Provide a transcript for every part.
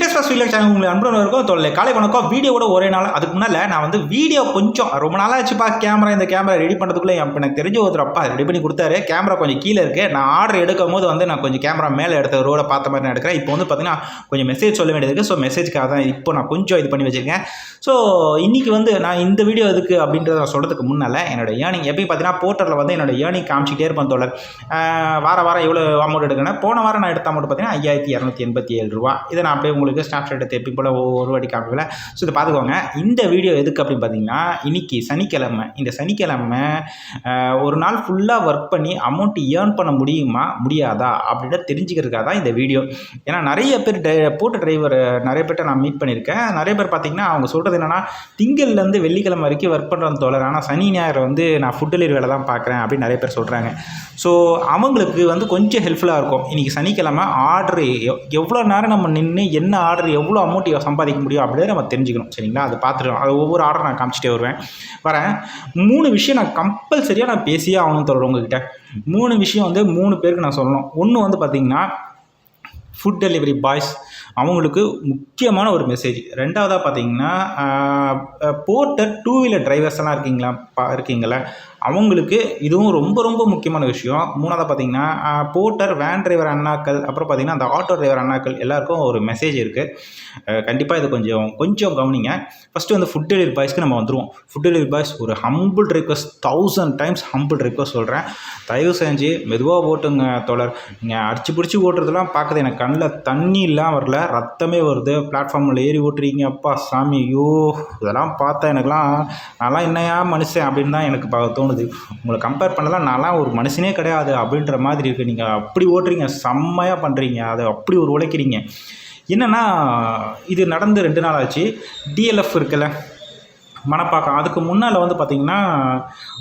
Fitness plus wheeler channel உங்களுக்கு அன்புடன் இருக்கும் தொல்லை காலை வணக்கம். வீடியோவோட ஒரே நாள். அதுக்கு முன்னால் நான் வந்து வீடியோ கொஞ்சம் ரொம்ப நாளாக ஆச்சுப்பா கேமரா இந்த கேமரா ரெடி பண்ணுறதுக்குள்ளே இப்போ எனக்கு தெரிஞ்ச ஒருத்தர் அப்பா ரெடி பண்ணி கொடுத்தாரு. கேமரா கொஞ்சம் கீழே இருக்குது நான் ஆர்டர் எடுக்கும் போது வந்து நான் கொஞ்சம் கேமரா மேலே எடுத்த ரோட பார்த்த மாதிரி நான் எடுக்கிறேன். இப்போ வந்து பார்த்தீங்கன்னா கொஞ்சம் மெசேஜ் சொல்ல வேண்டியது இருக்குது ஸோ மெசேஜ்க்காக தான் இப்போ நான் கொஞ்சம் இது பண்ணி வச்சுருக்கேன். ஸோ இன்றைக்கி வந்து நான் இந்த வீடியோ எதுக்கு அப்படின்றத நான் சொல்கிறதுக்கு முன்னால் என்னோட ஏர்னிங் எப்பயும் பார்த்தீங்கன்னா போர்ட்டலில் வந்து என்னோட ஏர்னிங் காமிச்சிக்கிட்டே இருப்பேன் தோழர். வார வாரம் எவ்வளோ அமௌண்ட் எடுக்கிறேன் போன வாரம் நான் எடுத்த அமௌண்ட் பார்த்தீங்கன்னா ஐயாயிரத்தி இரநூத்தி எண்பத்தி ஏழு ரூபா இதை நான் அப்படியே உங்களுக்கு உங்களுக்கு எடுத்து எப்பயும் போல் ஒவ்வொரு வாட்டி காமிக்கல. ஸோ இதை பார்த்துக்கோங்க இந்த வீடியோ எதுக்கு அப்படின்னு பார்த்தீங்கன்னா இன்னைக்கு சனிக்கிழமை. இந்த சனிக்கிழமை ஒரு நாள் ஃபுல்லாக ஒர்க் பண்ணி அமௌண்ட் ஏர்ன் பண்ண முடியுமா? முடியாதா? அப்படின்னு தெரிஞ்சுக்கிறதுக்காக தான் இந்த வீடியோ ஏன்னா நிறைய பேர் போட்டு போட்ட டிரைவர் நிறைய பேர்ட்ட நான் மீட் பண்ணியிருக்கேன். நிறைய பேர் பார்த்தீங்கன்னா அவங்க சொல்கிறது என்னென்னா திங்கள்லேருந்து வெள்ளிக்கிழமை வரைக்கும் ஒர்க் பண்ணுறது தோழர். ஆனால் சனி ஞாயிறு வந்து நான் ஃபுட் டெலிவரி வேலை தான் பார்க்குறேன் அப்படின்னு நிறைய பேர் சொல்கிறாங்க ஸோ அவங்களுக்கு வந்து கொஞ்சம் ஹெல்ப்ஃபுல்லாக இருக்கும். இன்றைக்கி சனிக்கிழமை ஆர்டர் எவ்வளோ நேரம் நம்ம நின்று என்ன ஆர்டர் எவ்வளோ அமௌண்ட் சம்பாதிக்க முடியும் அப்படின்னு நம்ம தெரிஞ்சுக்கணும். சரிங்களா? அது பார்த்துருக்கோம் அது ஒவ்வொரு ஆர்டர் நான் காமிச்சிட்டே வருவேன். வரேன். மூணு விஷயம் நான் கம்பல்சரியாக நான் பேசியே ஆகணும் தோழர் உங்ககிட்ட. மூணு விஷயம் வந்து மூணு பேருக்கு நான் சொல்லணும். ஒன்று வந்து பார்த்திங்கன்னா ஃபுட் டெலிவரி பாய்ஸ் அவங்களுக்கு முக்கியமான ஒரு மெசேஜ் ரெண்டாவதாக பார்த்தீங்கன்னா போர்ட்டர் டூ வீலர் டிரைவர்ஸ் எல்லாம் இருக்கீங்களா? பா இருக்கீங்களா அவங்களுக்கு இதுவும் ரொம்ப ரொம்ப முக்கியமான விஷயம். மூணாவதாக பார்த்தீங்கன்னா போர்ட்டர் வேன் டிரைவர் அண்ணாக்கள் அப்புறம் பார்த்தீங்கன்னா அந்த ஆட்டோ டிரைவர் அண்ணாக்கள் எல்லாருக்கும் ஒரு மெசேஜ் இருக்குது கண்டிப்பாக இது கொஞ்சம் கொஞ்சம் கவனிங்க. ஃபஸ்ட்டு வந்து ஃபுட் டெலிவரி பாய்ஸ்க்கு நம்ம வந்துடுவோம் ஃபுட் டெலிவரி பாய்ஸ் ஒரு humble request thousand times humble request சொல்கிறேன் தயவு செஞ்சு மெதுவாக ஓட்டுங்க தொடர் நீங்கள் அடிச்சு பிடிச்சி ஓட்டுறதுலாம் பார்க்குறது எனக்கு கண்ணில் தண்ணிலாம் வரல. ரத்தமே வருது. பிளாட்ஃபார்மில் ஏறி ஓட்டுறீங்க. அப்பா சாமி ஐயோ இதெல்லாம் பார்த்தா எனக்குலாம் நான்லாம் என்னையா மனுஷன் அப்படின்னு தான் எனக்கு தோணும் தோணுது. உங்களை கம்பேர் பண்ணலாம். நான்லாம் ஒரு மனுஷனே கிடையாது அப்படின்ற மாதிரி இருக்குது நீங்கள் அப்படி ஓட்டுறீங்க. செம்மையாக பண்ணுறீங்க அதை அப்படி ஒரு உழைக்கிறீங்க. என்னென்னா இது நடந்து ரெண்டு நாள் ஆச்சு. டிஎல்எஃப் இருக்குல்ல. மணப்பாக்கம் அதுக்கு முன்னால் வந்து பார்த்திங்கன்னா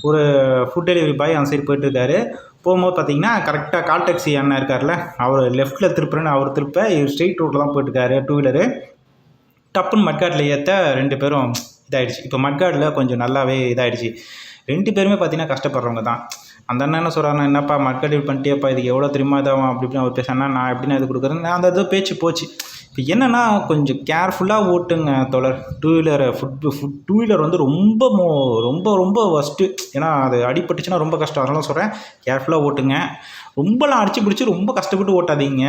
ஒரு ஃபுட் டெலிவரி பாய் அந்த சைடு போயிட்டுருக்காரு போகும்போது பார்த்தீங்கன்னா கரெக்டாக கால் டாக்ஸி அண்ணன் இருக்கார்ல அவர் லெஃப்ட்டில் திருப்புறேன்னு அவர் திருப்ப இவர் ஸ்ட்ரெயிட் ரோட்டில் தான் போயிட்டுருக்காரு டூ வீலரு டப்புன்னு மட்காட்டில் ஏற்ற ரெண்டு பேரும் இதாயிடுச்சு. இப்போ மட்காடில் கொஞ்சம் நல்லாவே இதாகிடுச்சு ரெண்டு பேருமே பார்த்தீங்கன்னா கஷ்டப்படுறவங்க தான். அந்த அண்ணன் என்ன சொல்கிறாங்க என்னப்பா மட்காடி பண்ணிட்டேப்பா இதுக்கு எவ்வளோ திரும்ப இதாகும் அப்படி இப்படின்னு அவர் பேசினா நான் எப்படின்னா இது கொடுக்குறேன் அந்த இது பேச்சு போச்சு. இப்போ என்னென்னா கொஞ்சம் கேர்ஃபுல்லாக ஓட்டுங்க தொடர் two wheeler food food two wheeler வந்து ரொம்ப மோ ரொம்ப ரொம்ப ஃபஸ்ட்டு ஏன்னா அது அடிபட்டுச்சுன்னா ரொம்ப கஷ்டம். அதெல்லாம் சொல்கிறேன் கேர்ஃபுல்லாக ஓட்டுங்க. ரொம்பலாம் அடிச்சு பிடிச்சி ரொம்ப கஷ்டப்பட்டு ஓட்டாதீங்க.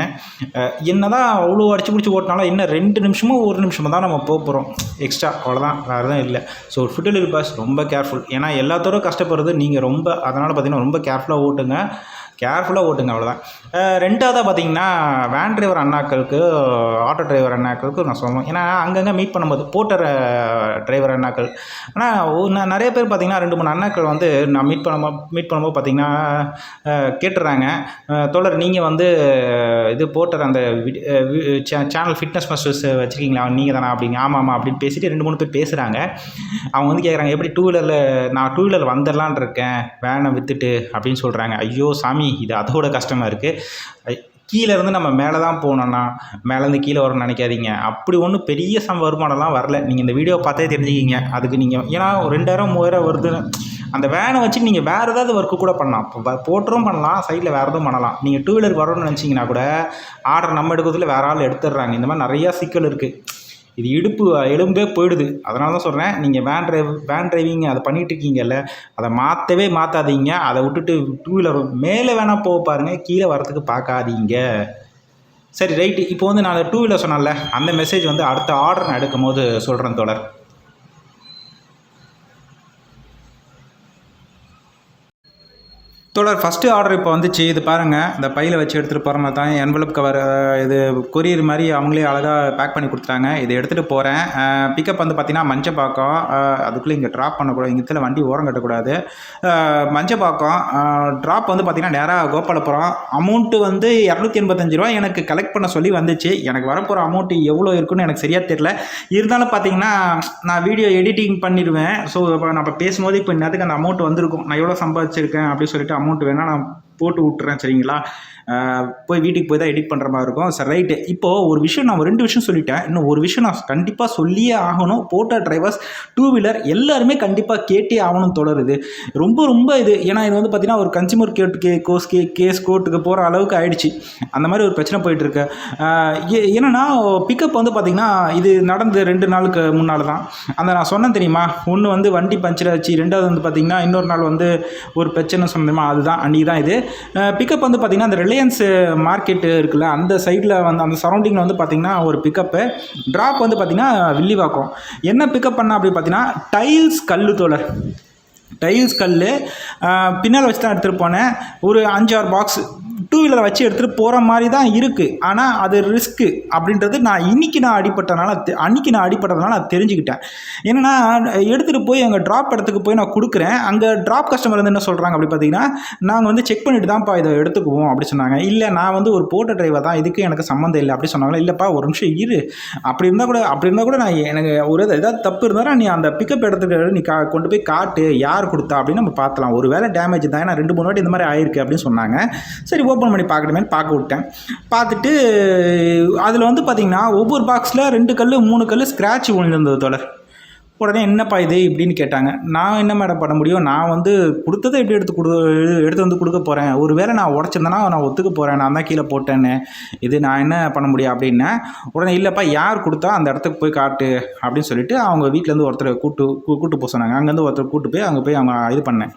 என்ன என்னதான் அவ்வளோ அடிச்சு பிடிச்சி ஓட்டினாலும் இன்னும் ரெண்டு நிமிஷமோ ஒரு நிமிஷமோ தான் நம்ம போக போகிறோம் எக்ஸ்ட்ரா அவ்வளோதான் வேறு தான் இல்லை. ஸோ ஃபுட் டெலிவரி பாஸ் ரொம்ப கேர்ஃபுல் ஏன்னா எல்லாத்தோட கஷ்டப்படுறது நீங்கள் ரொம்ப அதனால் பார்த்தீங்கன்னா ரொம்ப கேர்ஃபுல்லாக ஓட்டுங்க. கேர்ஃபுல்லாக ஓட்டுங்க அவ்வளோதான் ரெண்டாவதாக பார்த்தீங்கன்னா வேன் டிரைவர் அண்ணாக்களுக்கு ஆட்டோ டிரைவர் அண்ணாக்களுக்கு நான் சொல்லணும். ஏன்னா அங்கங்கே மீட் பண்ணும்போது போட்டர் டிரைவர் அண்ணாக்கள். ஆனால் நிறைய பேர் பார்த்தீங்கன்னா ரெண்டு மூணு அண்ணாக்கள் வந்து நான் மீட் பண்ணும்போது மீட் பண்ணும்போது பார்த்தீங்கன்னா கேட்டுறாங்க. தோழர் நீங்கள் வந்து இது போட்டர் அந்த சேனல் ஃபிட்னஸ் மாஸ்டர்ஸ் வச்சுருக்கீங்களா? நீங்கள் தானா அப்படிங்க ஆமாம் ஆமாம் அப்படின்னு பேசிட்டு ரெண்டு மூணு பேர் பேசுகிறாங்க அவங்க வந்து கேட்குறாங்க எப்படி டூ வீலரில் நான் டூ வீலர் வந்துடலான் இருக்கேன். வேனை விற்றுட்டு அப்படின்னு சொல்கிறாங்க ஐயோ சாமி இது அதோட கஷ்டமாக இருக்குது கீழே இருந்து நம்ம மேலே தான் போனோம்னா மேலேருந்து கீழே வரணும்னு நினைக்காதீங்க. அப்படி ஒன்றும் பெரிய சம் வருமானம்லாம் வரல. நீங்கள் இந்த வீடியோ பார்த்தே தெரிஞ்சுக்கிங்க. அதுக்கு நீங்கள் ஏன்னா ஒரு ரெண்டாயிரம் மூவாயிரம் வருதுன்னு அந்த வேனை வச்சு நீங்கள் வேறு ஏதாவது ஒர்க்கு கூட பண்ணலாம். இப்போ போட்டரும் பண்ணலாம் சைடில் வேறு எதுவும் பண்ணலாம். நீங்கள் டூ வீலர் வரணும்னு நினச்சிங்கன்னா கூட ஆர்டர் நம்ம எடுக்கிறதுல வேறு ஆள் எடுத்துடுறாங்க. இந்த மாதிரி நிறையா சிக்கல் இருக்குது இது இடுப்பு எலும்பே போயிடுது. அதனால தான் சொல்கிறேன் நீங்கள் வேன் டிரைவ் வேன் டிரைவிங் அதை பண்ணிகிட்டு இருக்கீங்கல்ல அதை மாற்றவே மாற்றாதீங்க அதை விட்டுட்டு டூ வீலர் மேலே வேணால் போக பாருங்கள் கீழே வரத்துக்கு பார்க்காதீங்க சரி ரைட்டு இப்போ வந்து நான் டூ வீலர் சொன்னேன்ல அந்த மெசேஜ் வந்து அடுத்த ஆர்டர் நான் எடுக்கும் போது சொல்கிறேன் தொடர் தொடர் ஃபஸ்ட்டு ஆர்டர் இப்போ வந்துச்சு. இது பாருங்கள் இந்த பையில் வச்சு எடுத்துகிட்டு போகிற மாதிரி தான் என்வலப் கவர் இது கொரியர் மாதிரி அவங்களே அழகாக பேக் பண்ணி கொடுத்தாங்க இதை எடுத்துகிட்டு போகிறேன் பிக்கப் வந்து பார்த்திங்கன்னா மஞ்சப்பாக்கம் அதுக்குள்ளே இங்கே ட்ராப் பண்ணக்கூடாது. இங்கே இடத்துல வண்டி ஓரம் கட்டக்கூடாது. மஞ்சப்பாக்கம் ட்ராப் வந்து பார்த்திங்கன்னா நேராக கோபாலபுரம். அமௌண்ட்டு வந்து இரநூத்தி எண்பத்தஞ்சு ரூபா எனக்கு கலெக்ட் பண்ண சொல்லி வந்துச்சு. எனக்கு வரப்போகிற அமௌண்ட்டு எவ்வளோ இருக்குன்னு எனக்கு சரியாக தெரியல. இருந்தாலும் பார்த்தீங்கன்னா நான் வீடியோ எடிட்டிங் பண்ணிடுவேன். ஸோ இப்போ நம்ம பேசும்போது இப்போ நேரத்துக்கு அந்த அமௌண்ட் வந்திருக்கும். நான் எவ்வளோ சம்பாதிச்சிருக்கேன் அப்படின்னு சொல்லிட்டு அமௌண்ட் வேணால் நான் போட்டு விட்டுறேன் சரிங்களா? போய் வீட்டுக்கு போய் தான் எடிட் பண்ணுற மாதிரி இருக்கும். சரி ரைட்டு இப்போது ஒரு விஷயம் நான் ரெண்டு விஷயம் சொல்லிட்டேன். இன்னும் ஒரு விஷயம் நான் கண்டிப்பாக சொல்லியே ஆகணும். போட்டோ டிரைவர்ஸ் டூ வீலர் எல்லாருமே கண்டிப்பாக கேட்டே ஆகணும் தொடருது. ரொம்ப ரொம்ப இது. ஏன்னா இது வந்து பார்த்தீங்கன்னா ஒரு கன்சியூமர் கேட் கே கோஸ் கே கேஸ் கோர்ட்டுக்கு போகிற அளவுக்கு ஆயிடுச்சு. அந்த மாதிரி ஒரு பிரச்சனை போயிட்டுருக்கு என்னென்னா பிக்கப் வந்து பார்த்திங்கன்னா இது நடந்து ரெண்டு நாளுக்கு முன்னால் தான். அந்த நான் சொன்னேன் தெரியுமா? ஒன்று வந்து வண்டி பஞ்சர் ஆச்சு. ரெண்டாவது வந்து பார்த்திங்கன்னா இன்னொரு நாள் வந்து ஒரு பிரச்சனை சொன்னேமா? அதுதான் அன்றைக்கி தான் இது. பிக்கப் வந்து பார்த்திங்கன்னா அந்த ரிலையன்ஸ் மார்க்கெட்டு இருக்குல்ல அந்த சைடில் வந்து அந்த சரௌண்டிங்கில் வந்து பார்த்திங்கன்னா ஒரு பிக்கப்பு ட்ராப் வந்து பார்த்திங்கன்னா வில்லிவாக்கம். என்ன பிக்கப் பண்ண அப்படி பார்த்தீங்கன்னா டைல்ஸ் கல்லு தோழர் டைல்ஸ் கல் பின்னால் வச்சு தான் எடுத்துகிட்டு போனேன். ஒரு அஞ்சாறு பாக்ஸ் டூ வீலரை வச்சு எடுத்துகிட்டு போகிற மாதிரி தான் இருக்குது ஆனால் அது ரிஸ்க்கு அப்படின்றது நான் இன்னைக்கு நான் அடிப்பட்டனால அன்னைக்கு நான் அடிப்பட்டதுனால நான் தெரிஞ்சுக்கிட்டேன். என்னென்னா எடுத்துகிட்டு போய் அங்கே ட்ராப் இடத்துக்கு போய் நான் கொடுக்குறேன். அங்கே ட்ராப் கஸ்டமர் வந்து என்ன சொல்கிறாங்க அப்படி பார்த்தீங்கன்னா நாங்கள் வந்து செக் பண்ணிட்டு தான்ப்பா இதை எடுத்துக்குவோம் அப்படி சொன்னாங்க. இல்லை நான் வந்து ஒரு போட்டோ டிரைவர் தான். இதுக்கு எனக்கு சம்மந்தம் இல்லை அப்படி சொன்னாங்களா? இல்லைப்பா ஒரு நிமிஷம் இரு. அப்படி இருந்தால் கூட அப்படி இருந்தால் கூட நான் எனக்கு ஒரு இது- ஏதாவது தப்பு இருந்தாலும் நீ அந்த பிக்கப் இடத்துக்கு நீ கா கொண்டு போய் காட்டு யார் கொடுத்தா அப்படின்னு நம்ம பார்த்தலாம் ஒரு வேளை டேமேஜ் தான். ஏன்னா ரெண்டு மூணு வாட்டி இந்த மாதிரி ஆயிருக்கு அப்படின்னு சொன்னாங்க. சரி ஓப்பன் பண்ணி பார்க்கணுமேனு பார்க்க விட்டேன். பார்த்துட்டு அதில் வந்து பார்த்தீங்கன்னா ஒவ்வொரு பாக்ஸில் ரெண்டு கல் மூணு கல் ஸ்க்ராட்ச் விழுந்திருந்தது தொடர் உடனே என்னப்பா இது இப்படின்னு கேட்டாங்க. நான் என்ன மேடம் பண்ண முடியும்? நான் வந்து கொடுத்ததை எப்படி எடுத்து கொடு எடுத்து வந்து கொடுக்க போகிறேன் ஒரு வேளை நான் உடச்சிருந்தேன்னா நான் ஒத்துக்க போகிறேன் நான் தான் கீழே போட்டேன்னு. இது நான் என்ன பண்ண முடியும் அப்படின்னா. உடனே இல்லைப்பா யார் கொடுத்தா அந்த இடத்துக்கு போய் காட்டு? அப்படின்னு சொல்லிட்டு அவங்க வீட்டிலேருந்து ஒருத்தரை கூட்டு கூ- கூட்டு போக சொன்னாங்க. அங்கேருந்து ஒருத்தர் கூட்டு போய் அங்கே போய் அவங்க இது பண்ணேன்.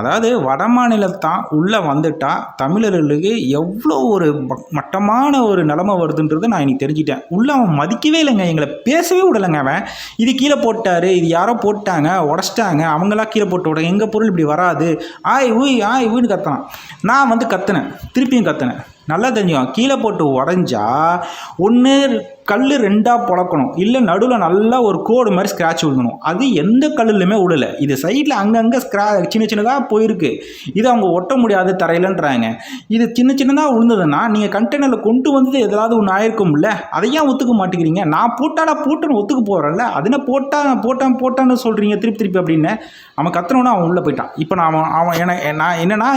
அதாவது வட மாநிலத்தான் உள்ளே வந்துட்டால் தமிழர்களுக்கு எவ்வளோ ஒரு ம- மட்டமான ஒரு நிலமை வருதுன்றது நான் இன்னைக்கு தெரிஞ்சிட்டேன். உள்ளே அவன் மதிக்கவே இல்லைங்க. எங்களை பேசவே விடலைங்க அவன். இது கீழே போட்டார் இது யாரோ போட்டாங்க உடச்சிட்டாங்க அவங்களாம் கீழே போட்டு விட எங்கள் பொருள் இப்படி வராது. ஆய் ஊய் ஆய் ஊய்னு கத்தனான். நான் வந்து கத்துனேன். திருப்பியும் கத்துனேன். நல்லா தெரிஞ்சுக்கோ கீழே போட்டு உடஞ்சா ஒன்று கல் ரெண்டாக பொளக்கணும் இல்லை நடுவில் நல்லா ஒரு கோடு மாதிரி ஸ்க்ராட்ச் விழுகணும். அது எந்த கல்லுலையுமே விடலை இது சைடில் அங்கங்கே ஸ்க்ரா சின்ன சின்னதாக போயிருக்கு. இது அவங்க ஒட்ட முடியாது தரையிலன்றாங்க. இது சின்ன சின்னதாக விழுந்ததுன்னா நீங்கள் கண்டெய்னரில் கொண்டு வந்தது எதாவது ஒன்று ஆயிருக்கும்ல அதை ஏன் ஒத்துக்க மாட்டேங்கிறீங்க? நான் போட்டாடா போட்டுன்னு ஒத்துக்க போகிறேன்ல அதுனா போட்டா போட்டான் போட்டான்னு சொல்கிறீங்க திருப்பி திருப்பி அப்படின்னு அவன் கத்துனோன்னா அவன் உள்ளே போயிட்டான். இப்போ நான் அவன் அவன் என நான் என்னென்னா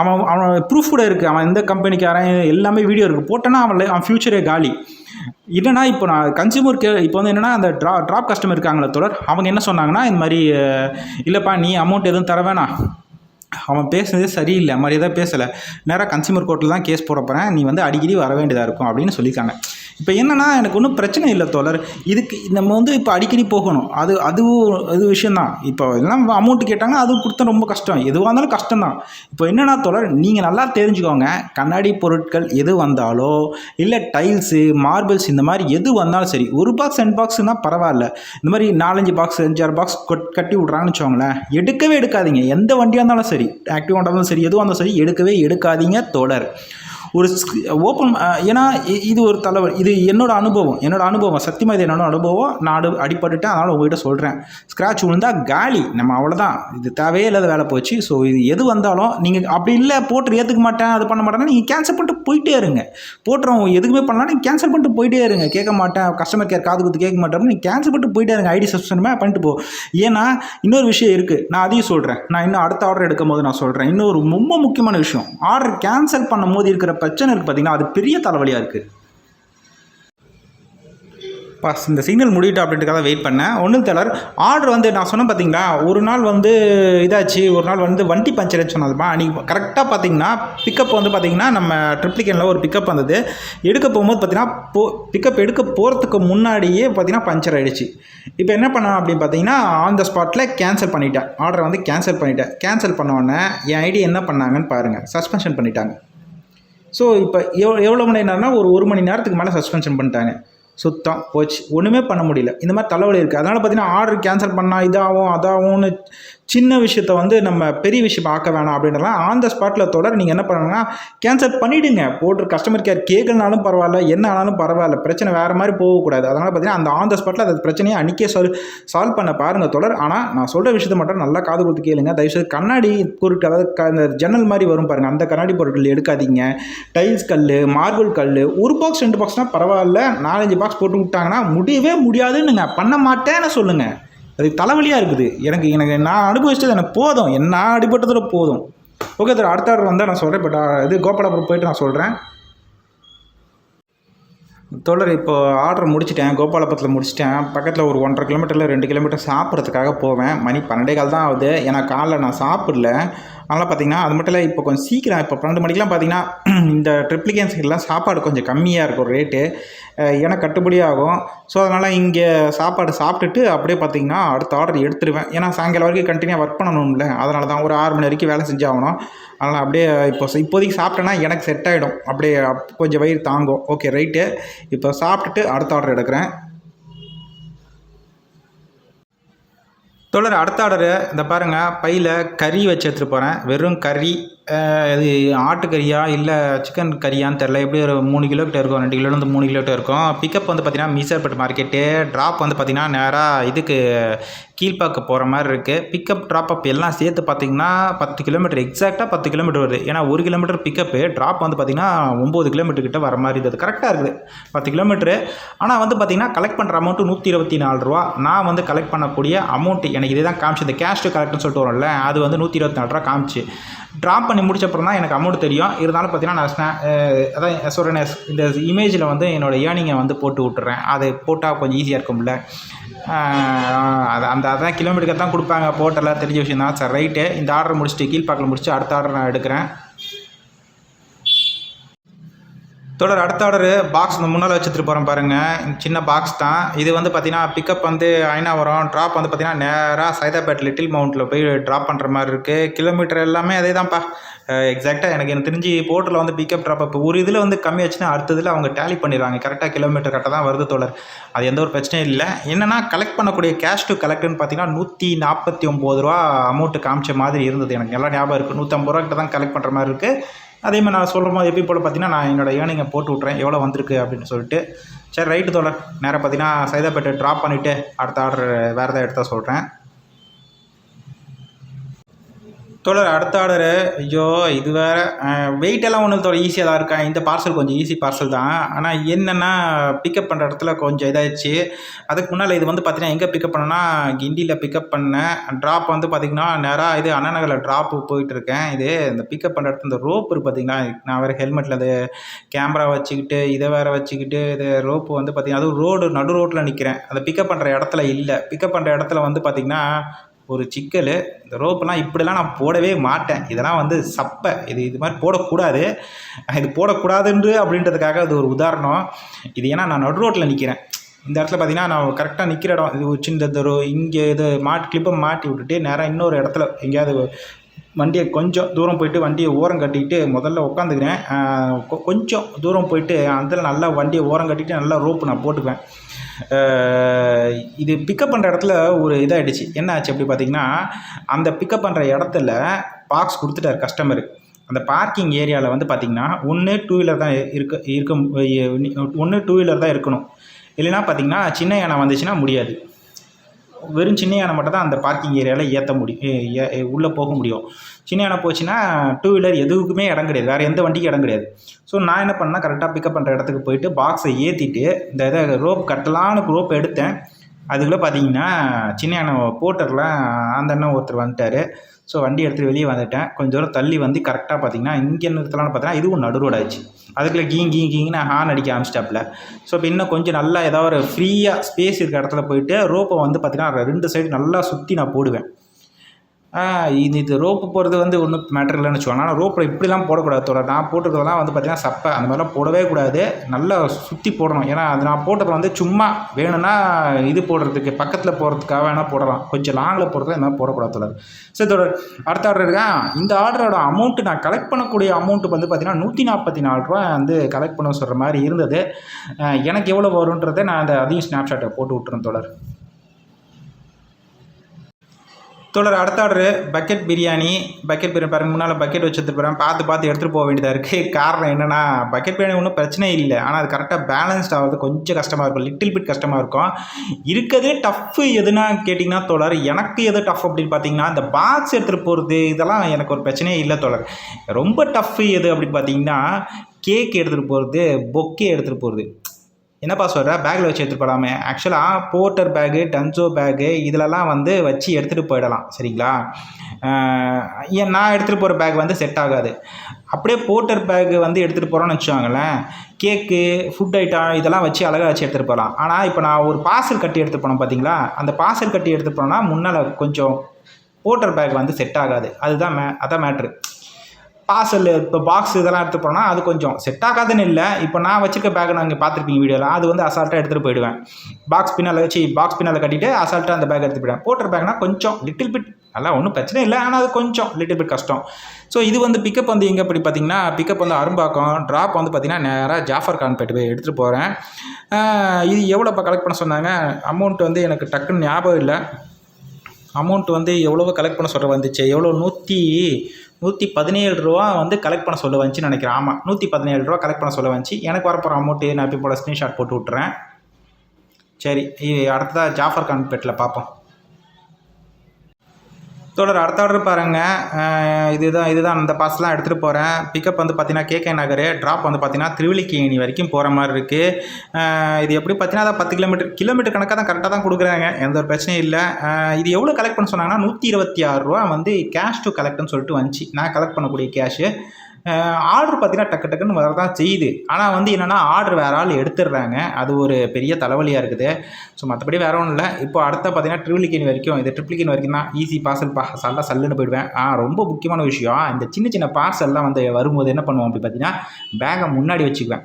அவன் அவன் ப்ரூஃப் கூட இருக்குது அவன் எந்த கம்பெனிக்காரன் எல்லாமே வீடியோ இருக்குது போட்டானா அவன் அவன் ஃப்யூச்சரே காலி. இல்லைனா இப்போ நான் கன்சியூமர் கே இப்போ வந்து என்னென்னா அந்த ட்ரா ட்ராப் கஸ்டமர் இருக்காங்களே தொடர் அவங்க என்ன சொன்னாங்கன்னா இந்த மாதிரி இல்லைப்பா நீ அமௌண்ட் எதுவும் தர வேணாம். அவன் பேசுனதே சரியில்லை மாதிரி எதாவது பேசலை. நேராக கன்சியூமர் கோர்ட்டில் தான் கேஸ் போட போகிறேன் நீ வந்து அடிக்கடி வர வேண்டியதாக இருக்கும் அப்படின்னு சொல்லியிருக்காங்க. இப்போ என்னென்னா எனக்கு ஒன்றும் பிரச்சனை இல்லை தோழர். இதுக்கு நம்ம வந்து இப்போ அடிக்கடி போகணும். அது அதுவும் அது விஷயந்தான் இப்போ எல்லாம் அமௌண்ட் கேட்டாங்க அது கொடுத்தா ரொம்ப கஷ்டம். எதுவாக இருந்தாலும் கஷ்டம் தான் இப்போ என்னென்னா தோழர் நீங்கள் நல்லா தெரிஞ்சுக்கோங்க. கண்ணாடி பொருட்கள் எது வந்தாலோ இல்லை டைல்ஸு மார்பிள்ஸ் இந்த மாதிரி எது வந்தாலும் சரி ஒரு பாக்ஸ் ரெண்டு பாக்ஸ்னால் பரவாயில்ல. இந்த மாதிரி நாலஞ்சு பாக்ஸ் அஞ்சாறு பாக்ஸ் கட்டி விட்றாங்கன்னு வச்சுக்கோங்களேன் எடுக்கவே எடுக்காதீங்க. எந்த வண்டியாக இருந்தாலும் சரி ஆக்டிவாக இருந்தாலும் சரி எதுவாக இருந்தாலும் சரி எடுக்கவே எடுக்காதீங்க தோழர். ஒரு ஓப்பன் ஏன்னா இது ஒரு தலைவர் இது என்னோட அனுபவம். என்னோட அனுபவம். சத்தியமாக இது என்னோட அனுபவம். நான் அடு அடிபட்டுட்டேன். அதனால் உங்ககிட்ட சொல்கிறேன் ஸ்க்ராட்ச் விழுந்தால் காலி. நம்ம அவ்வளோதான் இது தேவையே இல்லாத வேலை போச்சு. ஸோ இது எது வந்தாலும் நீங்கள் அப்படி இல்லை போட்டு ஏற்றுக்க மாட்டேன் அது பண்ண மாட்டேன்னா நீங்கள் கேன்சல் பண்ணிட்டு போயிட்டே இருங்க. போட்டுறோம் எதுக்குமே பண்ணலாம் நீங்கள் கேன்சல் பண்ணிட்டு போயிட்டே இருங்க. கேட்க மாட்டேன். கஸ்டமர் கேர் காது குத்து கேட்க மாட்டேன். நீங்கள் கேன்சல் பண்ணிட்டு போயிட்டே இருங்க. ஐடி சப்ஸ்கிரிப்ஷனுமே பண்ணிட்டு போ. ஏன்னா இன்னொரு விஷயம் இருக்குது நான் அதையும் சொல்கிறேன் நான் இன்னும் அடுத்த ஆர்டர் எடுக்கும் போது நான் சொல்கிறேன் இன்னொரு ரொம்ப முக்கியமான விஷயம். ஆர்டர் கேன்சல் பண்ணும் போது இருக்கிற பிரச்சனை இருக்குது பார்த்தீங்கன்னா அது பெரிய தலைவலியாக இருக்குது பாஸ் இந்த சிக்னல் முடியிட்டு அப்படின்றக்காக வெயிட் பண்ணேன். ஒன்றும் தெரியல. ஆர்டர் வந்து நான் சொன்னேன் பார்த்தீங்களா ஒரு நாள் வந்து இதாச்சு ஒரு நாள் வந்து வண்டி பஞ்சர் சொன்னதுமா அன்றைக்கி கரெக்டாக பார்த்தீங்கன்னா பிக்கப் வந்து பார்த்தீங்கன்னா நம்ம ட்ரிப்ளிகனில் ஒரு பிக்கப் வந்தது. எடுக்க போகும்போது பார்த்தீங்கன்னா போ பிக்கப் எடுக்க போகிறதுக்கு முன்னாடியே பார்த்தீங்கன்னா பஞ்சர் ஆகிடுச்சு இப்போ என்ன பண்ணேன் அப்படின்னு பார்த்தீங்கன்னா ஆன் த ஸ்பாட்டில் கேன்சல் பண்ணிட்டேன். ஆர்டரை வந்து கேன்சல் பண்ணிட்டேன். கேன்சல் பண்ணோடனே என் ஐடி என்ன பண்ணாங்கன்னு பாருங்கள் சஸ்பென்ஷன் பண்ணிட்டாங்க. ஸோ இப்போ எவ்வளோ எவ்வளோ மணி நேரம்னா ஒரு ஒரு மணி நேரத்துக்கு மேலே சஸ்பென்ஷன் பண்ணிட்டாங்க. சுத்தம் போச்சு. ஒன்றுமே பண்ண முடியல. இந்த மாதிரி தலைவலி இருக்குது அதனால் பார்த்தீங்கன்னா ஆர்டர் கேன்சல் பண்ணால் இதாகும் அதாகும்னு சின்ன விஷயத்த வந்து நம்ம பெரிய விஷயம் ஆக்க வேணாம் அப்படின்றலாம் ஆன் த ஸ்பாட்டில் தொடர். நீங்கள் என்ன பண்ணணும்னா கேன்சல் பண்ணிவிடுங்க போட்டு கஸ்டமர் கேர் கேட்கலனாலும் பரவாயில்ல என்ன ஆனாலும் பரவாயில்ல பிரச்சனை வேறு மாதிரி போகக்கூடாது. அதனால் பார்த்தீங்கன்னா அந்த ஆன் த ஸ்பாட்டில் அந்த பிரச்சனையை அன்றைக்கே சால் சால்வ் பண்ண பாருங்கள் தொடர். ஆனால் நான் சொல்கிற விஷயத்த மட்டும் நல்லா காது கொடுத்து கேளுங்க. தயவுசெய்து கண்ணாடி பொருட்கள் அதாவது க- ஜன்னல் மாதிரி வரும் பாருங்கள் அந்த கண்ணாடி பொருட்கள் எடுக்காதீங்க. டைல்ஸ் கல் மார்பிள் கல் ஒரு பாக்ஸ் ரெண்டு பாக்ஸ்னால் பரவாயில்ல. நாலஞ்சு பாக்ஸ் போட்டு விட்டாங்கன்னா முடியவே முடியாதுன்னுங்க. பண்ண மாட்டேன்னு சொல்லுங்கள் அது தலைவலியாக இருக்குது. எனக்கு எனக்கு நான் அனுபவிச்சது எனக்கு போதும். என்ன அடிபட்டதில் போதும். ஓகே சார் அடுத்த ஆர்டர் வந்தால் நான் சொல்கிறேன் பட் இது கோபாலபுரம் போயிட்டு நான் சொல்கிறேன் தோழர் இப்போ ஆர்டர் முடிச்சிட்டேன். கோபாலபுரத்தில் முடிச்சிட்டேன். பக்கத்தில் ஒரு ஒன்றரை கிலோமீட்டரில் ரெண்டு கிலோமீட்டர் சாப்பிட்றதுக்காக போவேன். மணி பன்னெண்டே கால் தான் ஆகுது. ஏன்னா காலைல நான் சாப்பிடல. அதனால் பார்த்தீங்கன்னா அது மட்டும் இல்லை இப்போ கொஞ்சம் சீக்கிரம் இப்போ பன்னெண்டு மணிக்கெலாம் பார்த்தீங்கன்னா இந்த ட்ரிப்ளிகேன்ஸுக்கெல்லாம் சாப்பாடு கொஞ்சம் கம்மியாக இருக்கும் ரேட்டு எனக்கு கட்டுப்படி ஆகும் ஸோ அதனால் இங்கே சாப்பாடு சாப்பிட்டுட்டு அப்படியே பார்த்தீங்கன்னா அடுத்த ஆர்டர் எடுத்துருவேன். ஏன்னா சாயங்காலம் வரைக்கும் கண்டினியூ ஒர்க் பண்ணணும்ல. அதனால தான் ஒரு ஆறு மணி வரைக்கும் வேலை செஞ்சாகணும். அதனால் அப்படியே இப்போ இப்போதைக்கு சாப்பிட்டேன்னா எனக்கு செட் ஆகிடும் அப்படியே கொஞ்சம் வயிறு தாங்கும். ஓகே ரைட்டு இப்போ சாப்பிட்டுட்டு அடுத்த ஆர்டர் எடுக்கிறேன். தொடர் அடுத்த ஆர்டரு இந்த பாருங்கள் பையில் கறி வச்சு எடுத்துகிட்டு போகிறேன் வெறும் கறி இது ஆட்டுக்கறியா இல்லை சிக்கன் கறியான்னு தெரில எப்படி ஒரு மூணு கிலோ கிட்ட இருக்கும் ரெண்டு கிலோலேருந்து மூணு கிலோ கிட்ட இருக்கும். பிக்கப் வந்து பார்த்தீங்கன்னா மீசர்பேட் மார்க்கெட்டு ட்ராப் வந்து பார்த்தீங்கன்னா நேராக இதுக்கு கீழ்ப்பாக்க போகிற மாதிரி இருக்குது பிக்கப் ட்ராப் அப் எல்லாம் சேர்த்து பார்த்தீங்கன்னா பத்து கிலோமீட்டர் எக்ஸாக்டாக பத்து கிலோமீட்டர் வருது. ஏன்னா ஒரு கிலோமீட்டர் பிக்கப்பு ட்ராப் வந்து பார்த்தீங்கன்னா ஒம்பது கிலோமீட்டர் கிட்ட வர மாதிரி இருக்குது கரெக்டாக இருக்குது. பத்து கிலோமீட்டரு ஆனால் வந்து பார்த்தீங்கன்னா கலெக்ட் பண்ணுற அமௌண்ட்டு நூற்றி இருபத்தி நாலு ரூபா. நான் வந்து கலெக்ட் பண்ணக்கூடிய அமௌண்ட் எனக்கு இதுதான் காமிச்சு இந்த கேஷ் டு கலெக்ட்னு சொல்லிட்டு வரும்ல அது வந்து நூற்றி இருபத்தி நாலு ரூபா காமிச்சு. ட்ராப் பண்ணி முடிச்சப்புறம் தான் எனக்கு அமௌண்ட் தெரியும். இருந்தாலும் பார்த்தீங்கன்னா நான் ஸ்னா அதான் சொல்கிறேன் இந்த இமேஜில் வந்து என்னோடய ஏர்னிங்கை வந்து போட்டு விட்டுறேன். அது போட்டால் கொஞ்சம் ஈஸியாக இருக்கும்ல. அது அந்த அதான் கிலோமீட்டருக்கு தான் கொடுப்பாங்க. போட்டெல்லாம் தெரிஞ்ச விஷயம் தான். சார் ரைட்டு இந்த ஆர்டர் முடிச்சுட்டு கீழ்பாக்கில் முடிச்சுட்டு அடுத்த ஆர்டர் நான் எடுக்கிறேன். தொடர் அடுத்த ஆர்டரு பாக்ஸ் இந்த முன்னால் வச்சுட்டு போகிறேன் பாருங்கள் சின்ன பாக்ஸ் தான். இது வந்து பார்த்தீங்கன்னா பிக்கப் வந்து ஐநாவரம் ட்ராப் வந்து பார்த்தீங்கன்னா நேராக சைதாபேட் லிட்டில் மவுண்ட்டில் போய் ட்ராப் பண்ணுற மாதிரி இருக்குது கிலோமீட்டர் எல்லாமே அதே தான்ப்பா எக்ஸாக்டாக எனக்கு எனக்கு தெரிஞ்சு போர்ட்டில் வந்து பிக்கப் ட்ராப் இப்போ ஒரு இதில் வந்து கம்மி ஆச்சுன்னா அடுத்ததில் அவங்க டேலி பண்ணிடுவாங்க. கரெக்டாக கிலோமீட்டர் கரெக்டாக தான் வருது தொடர். அது எந்த ஒரு பிரச்சனையும் இல்லை. என்னென்னா கலெக்ட் பண்ணக்கூடிய கேஷ் டு கலெக்ட்னு பார்த்தீங்கன்னா நூற்றி நாற்பத்தி ஒம்பது ரூபா அமௌண்ட்டு காமிச்ச மாதிரி இருந்தது. எனக்கு நல்லா ஞாபகம் இருக்குது நூற்றம்பது ரூபா கிட்ட தான் கலெக்ட் பண்ணுற மாதிரி இருக்குது அதே மாதிரி நான் சொல்கிற மாதிரி எப்படி போல் பார்த்தீங்கன்னா நான் என்னோட ஏர்னிங்கை போட்டு விட்றேன் எவ்வளோ வந்திருக்கு அப்படின்னு சொல்லிட்டு. சரி ரைட்டு தோழர். நேராக பார்த்தீங்கன்னா சைதாப்பேட்டை ட்ராப் பண்ணிவிட்டு அடுத்த ஆர்டர் வேறு எதாவது எடுத்தால் சொல்கிறேன் தோழர் அடுத்த ஆர்டரு ஐயோ இது வேறு. வெயிட்டெல்லாம் ஒன்றும் தோழர் ஈஸியாக தான் இருக்கேன் இந்த பார்சல் கொஞ்சம் ஈஸி பார்சல் தான். ஆனால் என்னென்னா பிக்கப் பண்ணுற இடத்துல கொஞ்சம் இதாகிடுச்சு அதுக்கு முன்னால் இது வந்து பார்த்தீங்கன்னா எங்கே பிக்கப் பண்ணேன்னா கிண்டியில் பிக்கப் பண்ணேன். ட்ராப் வந்து பார்த்திங்கன்னா நேராக இது அண்ணா நகரில் ட்ராப்பு போயிட்டுருக்கேன் இது இந்த பிக்கப் பண்ணுற இடத்துல இந்த ரோப் இருக்குது பார்த்தீங்கன்னா நான் வேறு ஹெல்மெட்டில் அது கேமரா வச்சுக்கிட்டு இதை வேறு வச்சுக்கிட்டு இது ரோப்பு வந்து பார்த்திங்கன்னா அதுவும் ரோடு நடு ரோட்டில் நிற்கிறேன் அந்த பிக்கப் பண்ணுற இடத்துல இல்லை. பிக்கப் பண்ணுற இடத்துல வந்து பார்த்திங்கன்னா ஒரு சிக்கல் இந்த ரோப்பெல்லாம் இப்படிலாம் நான் போடவே மாட்டேன். இதெல்லாம் வந்து சப்பை. இது இது மாதிரி போடக்கூடாது. இது போடக்கூடாதுன்று அப்படின்றதுக்காக அது ஒரு உதாரணம். இது ஏன்னா நான் நடு ரோட்டில் நிற்கிறேன் இந்த இடத்துல பார்த்தீங்கன்னா நான் கரெக்டாக நிற்கிற இடம். இது ஒரு சின்ன இந்த ரோ இங்கே இது மாட் கிளிப்பை மாட்டி விட்டுட்டு நேராக இன்னொரு இடத்துல எங்கேயாவது வண்டியை கொஞ்சம் தூரம் போயிட்டு வண்டியை ஓரம் கட்டிக்கிட்டு முதல்ல உட்காந்துக்கிறேன். கொ- கொஞ்சம் தூரம் போயிட்டு அதில் நல்லா வண்டியை ஓரம் கட்டிட்டு நல்லா ரோப்பு நான் போட்டுக்குவேன். இது பிக்கப் பண்ணுற இடத்துல ஒரு இதாகிடுச்சு என்ன ஆச்சு அப்படி பார்த்தீங்கன்னா அந்த பிக்கப் பண்ணுற இடத்துல பாக்ஸ் கொடுத்துட்டார் கஸ்டமரு அந்த பார்க்கிங் ஏரியாவில் வந்து பார்த்தீங்கன்னா ஒன்று டூ வீலர் தான் இருக்க இருக்க ஒன்று டூ வீலர் தான் இருக்கணும். இல்லைன்னா பார்த்தீங்கன்னா சின்ன யானை வந்துச்சுன்னா முடியாது. வெறும் சின்ன யானை மட்டும் தான் அந்த பார்க்கிங் ஏரியாவில் ஏற்ற முடியும் உள்ளே போக முடியும். சின்ன யானை போச்சுன்னா டூ வீலர் எதுக்குமே இடம் கிடையாது. வேறு எந்த வண்டிக்கும் இடம் கிடையாது. ஸோ நான் என்ன பண்ணேன் கரெக்டாக பிக்கப் பண்ணுற இடத்துக்கு போயிட்டு பாக்ஸை ஏற்றிட்டு இந்த இதை ரோப் கட்டலான்னு ரோப் எடுத்தேன். அதுக்குள்ளே பார்த்தீங்கன்னா சின்ன யானை போட்டரில் அந்த அண்ணன் ஒருத்தர் வந்துட்டார். ஸோ வண்டி எடுத்துகிட்டு வெளியே வந்துட்டேன். கொஞ்சம் தூரம் தள்ளி வந்து கரெக்டாக பார்த்தீங்கன்னா இங்கே நிறுத்தலாம்னு பார்த்தீங்கன்னா இதுவும் நடு ரோடு ஆச்சு அதுக்குள்ளே கீங் கீங் கீங்னு ஹார்ன் அடிக்க ஆரம்பிச்சிட்டாப்புல. ஸோ இப்போ இன்னும் கொஞ்சம் நல்லா ஏதாவது ஒரு ஃப்ரீயாக ஸ்பேஸ் இருக்க இடத்துல போயிட்டு ரோப்பை வந்து பார்த்தீங்கன்னா ரெண்டு சைடு நல்லா சுற்றி நான் போடுவேன். இது இது ரோப்பு போடுறது வந்து ஒன்றும் மேட்டர் இல்லைன்னு வச்சுக்கோங்க. ஆனால் ரோப்பில் இப்படிலாம் போடக்கூடாது. தோட நான் போட்டிருக்கிறதெல்லாம் வந்து பார்த்தீங்கன்னா சப்பை. அந்த மாதிரிலாம் போடவே கூடாது. நல்லா சுற்றி போடணும். ஏன்னா அது நான் போட்டது வந்து சும்மா வேணும்னா இது போடுறதுக்கு பக்கத்தில் போகிறதுக்காக வேணால் போடலாம். கொஞ்சம் லாங்கில் போடுறது இந்த மாதிரி போடக்கூடாது தோழர் சரி தோழர் அடுத்த ஆர்டர் இருக்கேன் இந்த ஆர்டரோட அமௌண்ட்டு நான் கலெக்ட் பண்ணக்கூடிய அமௌண்ட்டு வந்து பார்த்திங்கன்னா நூற்றி நாற்பத்தி நாலு ரூபா வந்து கலெக்ட் பண்ண சொல்கிற மாதிரி இருந்தது. எனக்கு எவ்வளோ வருன்றதை நான் அந்த அதையும் ஸ்னாப்ஷாட்டை போட்டு விட்டுறேன் தோழர் தொடர் அடுத்த order bucket biryani bucket biryani பாருங்க முன்னால் பக்கெட் வச்சுட்டு போகிறேன் பார்த்து பார்த்து எடுத்துகிட்டு போக வேண்டியதாக இருக்குது காரணம் என்னென்னா பக்கெட் பிரியாணி ஒன்றும் பிரச்சனை இல்லை. ஆனால் அது கரெக்டாக பேலன்ஸ்ட் ஆகிறது கொஞ்சம் கஷ்டமாக இருக்கும். லிட்டில் பிட் கஷ்டமாக இருக்கும். இருக்கிறதே டஃப்பு எதுனா கேட்டிங்கன்னா தோழர் எனக்கு எது டஃப் அப்படின்னு பார்த்தீங்கன்னா இந்த பாக்ஸ் எடுத்துகிட்டு போகிறது இதெல்லாம் எனக்கு ஒரு பிரச்சனையே இல்லை தோழர். ரொம்ப டஃப்பு எது அப்படின்னு பார்த்தீங்கன்னா கேக் எடுத்துகிட்டு போகிறது பொக்கே எடுத்துகிட்டு போகிறது என்னப்பா சொல்கிற பேக்கில் வச்சு எடுத்துகிட்டு போகலாமே ஆக்சுவலாக போர்ட்டர் பேகு டன்சோ பேகு இதிலலாம் வந்து வச்சு எடுத்துகிட்டு போயிடலாம். சரிங்களா? ஏன் நான் எடுத்துகிட்டு போகிற பேக் வந்து செட் ஆகாது. அப்படியே போர்ட்டர் பேக் வந்து எடுத்துகிட்டு போகிறோன்னு வச்சுக்கோங்களேன். கேக்கு ஃபுட் ஐட்டம் இதெல்லாம் வச்சு அழகாக வச்சு எடுத்துகிட்டு போகலாம். ஆனால் இப்போ நான் ஒரு பார்சல் கட்டி எடுத்துகிட்டு போனோம் பார்த்தீங்களா அந்த பார்சல் கட்டி எடுத்துகிட்டு போனோம்னா முன்னால் கொஞ்சம் போர்ட்டர் பேக் வந்து செட் ஆகாது. அதுதான் மே அதான் மேட்ரு பார்சல் இப்போ பாக்ஸ் இதெல்லாம் எடுத்து போனால் அது கொஞ்சம் செட் ஆகாதுன்னு இல்லை. இப்போ நான் வச்சிருக்க நான் நீங்கள் பார்த்துருப்பீங்க வீடியோவில் அது வந்து அசால்ட்டாக எடுத்துகிட்டு போயிடுவேன். பாக்ஸ் பின்னால் வச்சு பாக்ஸ் பின்னால் கட்டிட்டு அசால்ட்டாக அந்த பேக் எடுத்து போயிடுவேன். போட்டர் பேக்னா கொஞ்சம் லிட்டில் பிட் அதெல்லாம் ஒன்றும் பிரச்சனை இல்லை. ஆனால் அது கொஞ்சம் லிட்டில் பிட் கஷ்டம். ஸோ இது வந்து பிக்கப் வந்து எங்கே அப்படி பார்த்தீங்கன்னா பிக்கப் வந்து அரும்பாக்கம் ட்ராப் வந்து பார்த்தீங்கன்னா நேராக ஜாஃபர் கான் போய்ட்டு போய் எடுத்துகிட்டு போகிறேன் இது எவ்வளோப்பா கலெக்ட் பண்ண சொன்னாங்க? அமௌண்ட் வந்து எனக்கு டக்குன்னு ஞாபகம் இல்லை. அமௌண்ட் வந்து எவ்வளவோ கலெக்ட் பண்ண சொல்கிற வந்துச்சு? எவ்வளோ நூற்றி நூற்றி பதினேழு ரூபா வந்து கலெக்ட் பண்ண சொல்ல வந்துச்சு நினைக்கிறேன். ஆமாம் நூற்றி பதினேழு ரூபா கலெக்ட் பண்ண சொல்ல வந்துச்சு. எனக்கு வரப்போகிற அமௌண்ட்டு நான் இப்போ போல ஸ்க்ரீன்ஷாட் போட்டு விட்றேன் சரி அடுத்ததாக அடுத்ததா ஜாஃபர் கான் பெட்டில் பார்ப்போம் தொடர் அடுத்த ஆர்டர் பாருங்க. தான் இதுதான் இதுதான். அந்த பாஸ்லாம் எடுத்துகிட்டு போகிறேன் பிக்கப் வந்து பார்த்தீங்கன்னா கேகே நகர். ட்ராப் வந்து பார்த்தீங்கன்னா திருவிழிக்கேணி வரைக்கும் போகிற மாதிரி இருக்குது இது எப்படி பார்த்தீங்கன்னா அதான் பத்து கிலோமீட்டர் கிலோமீட்டர் கணக்காக தான் கரெக்டாக தான் கொடுக்குறாங்க. எந்த ஒரு பிரச்சனையும் இல்லை. இது எவ்வளோ கலெக்ட் பண்ண சொன்னாங்கன்னா நூற்றி இருபத்தி ஆறு ரூபா வந்து கேஷ் டு கலெக்ட்னு சொல்லிட்டு வந்துச்சு. நான் கலெக்ட் பண்ணக்கூடிய கேஷு ஆர்டர் பார்த்தீங்கன்னா டக்கு டக்குன்னு வரதான் செய்யுது. ஆனால் வந்து என்னென்னா ஆர்டர் வேற ஆள் எடுத்துடுறாங்க. அது ஒரு பெரிய தலைவலியாக இருக்குது. ஸோ மற்றபடி வேற ஒன்றும் இல்லை. இப்போ அடுத்த பார்த்தீங்கன்னா ட்ரிபிளிகேன் வரைக்கும் இது ட்ரிப்ளிகேன் வரைக்கும் தான் ஈஸி பார்சல் பா சல்லா சல்லுன்னு போயிடுவேன். ஆ ரொம்ப முக்கியமான விஷயம். இந்த சின்ன சின்ன பார்சல்லாம் வந்து வரும்போது என்ன பண்ணுவோம் அப்படி பார்த்தீங்கன்னா பேகை முன்னாடி வச்சுக்குவேன்.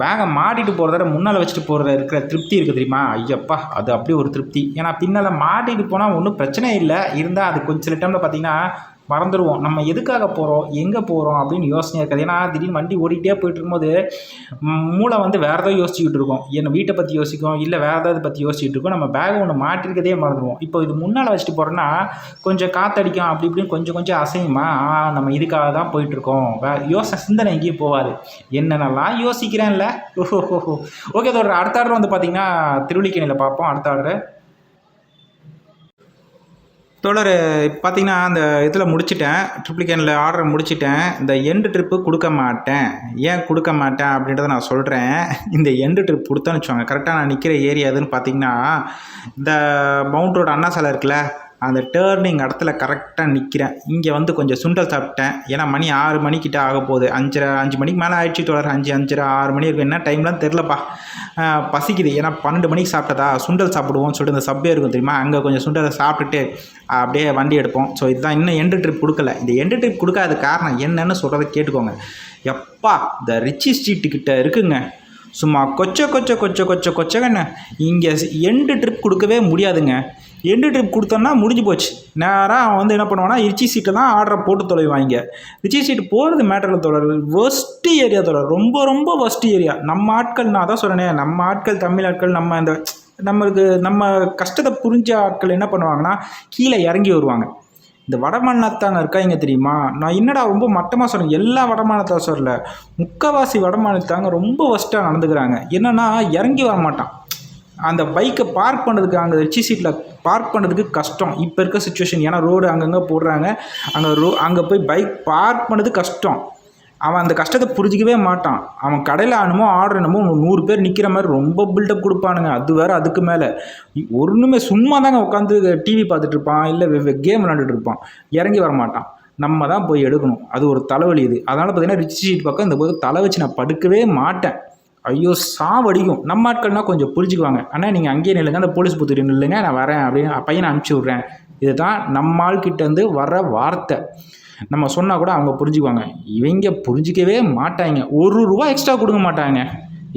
பேகை மாட்டிட்டு போகிறத முன்னால் வச்சுட்டு போகிறத இருக்கிற திருப்தி இருக்குது தெரியுமா? ஐயப்பா அது அப்படியே ஒரு திருப்தி. ஏன்னா பின்னால் மாட்டிட்டு போனால் ஒன்றும் பிரச்சனை இல்லை. இருந்தால் அது கொஞ்சம் சில டைமில் பார்த்தீங்கன்னா மறந்துடுவோம். நம்ம எதுக்காக போகிறோம் எங்கே போகிறோம் அப்படின்னு யோசனையாக இருக்காது. ஏன்னா திடீர்னு வண்டி ஓடிக்கிட்டே போயிட்டு இருக்கும்போது மூளை வந்து வேறு ஏதாவது யோசிச்சுக்கிட்டு இருக்கோம். என்ன வீட்டை பற்றி யோசிக்கும் இல்லை வேறு ஏதாவது பற்றி யோசிச்சுட்டு இருக்கோம். நம்ம பேக் ஒன்று மாட்டிருக்கதே மறந்துடுவோம். இப்போ இது முன்னால் வச்சுட்டு போகிறோன்னா கொஞ்சம் காத்தடிக்கும் அப்படி இப்படின்னு கொஞ்சம் கொஞ்சம் அசையுமா? நம்ம இதுக்காக தான் போயிட்டுருக்கோம். வே யோசனை சிந்தனை எங்கேயும் போகாது. என்னென்னலாம் யோசிக்கிறேன்ல? ஓஹோ ஓகே அதோட அடுத்த ஆர்டர் வந்து பார்த்தீங்கன்னா திருவள்ளிக்கணியில் பார்ப்போம். அடுத்த ஆர்டர் தொடர் பார்த்தீங்கன்னா அந்த இதில் முடிச்சிட்டேன். ட்ரிப்ளிகேனில் ஆர்டர் முடிச்சிட்டேன். இந்த எண்டு ட்ரிப்பு கொடுக்க மாட்டேன். ஏன் கொடுக்க மாட்டேன் அப்படின்றத நான் சொல்கிறேன் இந்த எண்டு ட்ரிப் கொடுத்தேன்னு வச்சுக்கோங்க. கரெக்டாக நான் நிற்கிற ஏரியா எதுன்னு பார்த்தீங்கன்னா இந்த மவுண்ட் ரோடு அண்ணா சாலை இருக்குல்ல அந்த டேர்னிங் இடத்துல கரெக்டாக நிற்கிறேன் இங்கே வந்து கொஞ்சம் சுண்டல் சாப்பிட்டேன். ஏன்னா மணி ஆறு மணிக்கிட்ட ஆக போகுது. அஞ்சரை அஞ்சு மணிக்கு மேலே ஆயிடுச்சு தொடர் அஞ்சு அஞ்சரை ஆறு மணி இருக்கும். என்ன டைம்லாம் தெரிலப்பா பசிக்குது. ஏன்னா பன்னெண்டு மணிக்கு சாப்பிட்டதா? சுண்டல் சாப்பிடுவோம்னு சொல்லிட்டு இந்த சப்பே இருக்கும் தெரியுமா? அங்கே கொஞ்சம் சுண்டலை சாப்பிட்டுட்டு அப்படியே வண்டி எடுப்போம். ஸோ இதுதான் இன்னும் எண்டு ட்ரிப் கொடுக்கல. இந்த எண்டு ட்ரிப் கொடுக்காத காரணம் என்னன்னு சொல்கிறத கேட்டுக்கோங்க. எப்பா இந்த ரிச்சி ஸ்ட்ரீட்டுக்கிட்ட இருக்குங்க. சும்மா கொச்ச கொச்ச கொச்ச கொச்ச கொச்சகன்னு. இங்கே எண்டு ட்ரிப் கொடுக்கவே முடியாதுங்க. எண்டு ட்ரிப் கொடுத்தோன்னா முடிஞ்சு போச்சு. நேராக அவன் வந்து என்ன பண்ணுவான்னா ரிச்சி சீட்டை தான் ஆர்டரை போட்டு தொலைவாங்க. ரிச்சி சீட்டு போகிறது மேட்டரில் தொடர் ஒஸ்ட்டு ஏரியா தொடர் ரொம்ப ரொம்ப ஒஸ்ட்டு ஏரியா நம்ம ஆட்கள் நான் அதான் சொல்கிறேனே நம்ம ஆட்கள் தமிழ் ஆட்கள் நம்ம இந்த நம்மளுக்கு நம்ம கஷ்டத்தை புரிஞ்ச ஆட்கள் என்ன பண்ணுவாங்கன்னா கீழே இறங்கி வருவாங்க. இந்த வடமாநிலத்தாங்க இருக்காங்க தெரியுமா? நான் என்னடா ரொம்ப மட்டமாக சொல்கிறேன் எல்லா வடமாநிலத்தான் சொல்லல முக்கால்வாசி வடமாநிலத்தாங்க ரொம்ப ஒஸ்ட்டாக நடந்துக்கிறாங்க. என்னென்னா இறங்கி வர மாட்டான். அந்த பைக்கை பார்க் பண்ணுறதுக்கு அங்கே ரிச்சி சீட்டில் பார்க் பண்ணுறதுக்கு கஷ்டம். இப்போ இருக்க சுச்சுவேஷன் ஏன்னா ரோடு அங்கங்கே போடுறாங்க. அங்கே ரோ அங்கே போய் பைக் பார்க் பண்ணது கஷ்டம். அவன் அந்த கஷ்டத்தை புரிஞ்சிக்கவே மாட்டான். அவன் கடையில் என்னமோ ஆர்டர் என்னமோ நூறு பேர் நிற்கிற மாதிரி ரொம்ப பில்டப் கொடுப்பானுங்க. அது வேறு அதுக்கு மேலே. ஒன்றுமே சும்மா தாங்க உட்காந்து டிவி பார்த்துட்டு இருப்பான். இல்லை கேம் விளாண்டுட்டு இருப்பான். இறங்கி வர மாட்டான். நம்ம தான் போய் எடுக்கணும். அது ஒரு தலைவலி இது. அதனால் பார்த்தீங்கன்னா ரிச் சீட் பக்கம் இந்த போது தலை வச்சு நான் படுக்கவே மாட்டேன். ஐயோ சாவடிக்கும். நம்ம ஆட்கள்னால் கொஞ்சம் புரிஞ்சுக்குவாங்க. ஆனால் நீங்கள் அங்கேயே நில்லுங்க. அந்த போலீஸ் புத்தூரி நில்லுங்க நான் வரேன் அப்படின்னு பையனை அனுப்பிச்சி விட்றேன். இதுதான் நம்ம ஆள்கிட்டேருந்து வர வார்த்தை. நம்ம சொன்னால் கூட அவங்க புரிஞ்சுக்குவாங்க. இவங்க புரிஞ்சிக்கவே மாட்டாங்க. ஒரு ரூபா எக்ஸ்ட்ரா கொடுக்க மாட்டாங்க.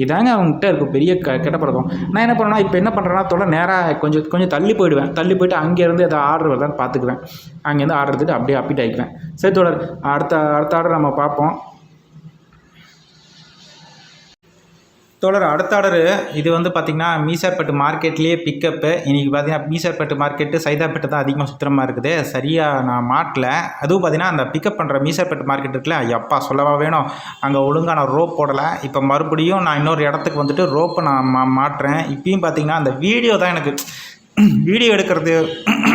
இதாங்க அவங்ககிட்ட இருக்க பெரிய க கெட்ட பழக்கம். நான் என்ன பண்ணுறேன்னா இப்போ என்ன பண்ணுறேன்னா தொடர் நேராக கொஞ்சம் கொஞ்சம் தள்ளி போயிடுவேன். தள்ளி போயிட்டு அங்கேருந்து ஏதாவது ஆர்டர் வருதான்னு பார்த்துக்குவேன் அங்கேருந்து ஆர்டர் எடுத்துகிட்டு அப்படியே அப்பிட் ஆகிக்குவேன் சரி தொடர் அடுத்த அடுத்த ஆர்டர் நம்ம பார்ப்போம். தொடர் அடுத்த ஆர்டரு. இது வந்து பார்த்திங்கன்னா மீசார்பட்டு மார்க்கெட்லேயே பிக்கப்பு இன்றைக்கி பார்த்தீங்கன்னா மீசார்பட்டு மார்க்கெட்டு சைதாப்பேட்டை தான் அதிகமாக சுத்திரமாக இருக்குது. சரியாக நான் மாட்டல. அதுவும் பார்த்திங்கன்னா அந்த பிக்கப் பண்ணுற மீசார்பட்டு மார்க்கெட் இருக்குல்ல எப்பா சொல்லவா வேணும். அங்கே ஒழுங்கான ரோப் போடலை. இப்போ மறுபடியும் நான் இன்னொரு இடத்துக்கு வந்துட்டு ரோப்பை நான் மா மாட்டுறேன். இப்பயும் பார்த்தீங்கன்னா அந்த வீடியோ தான் எனக்கு வீடியோ எடுக்கிறது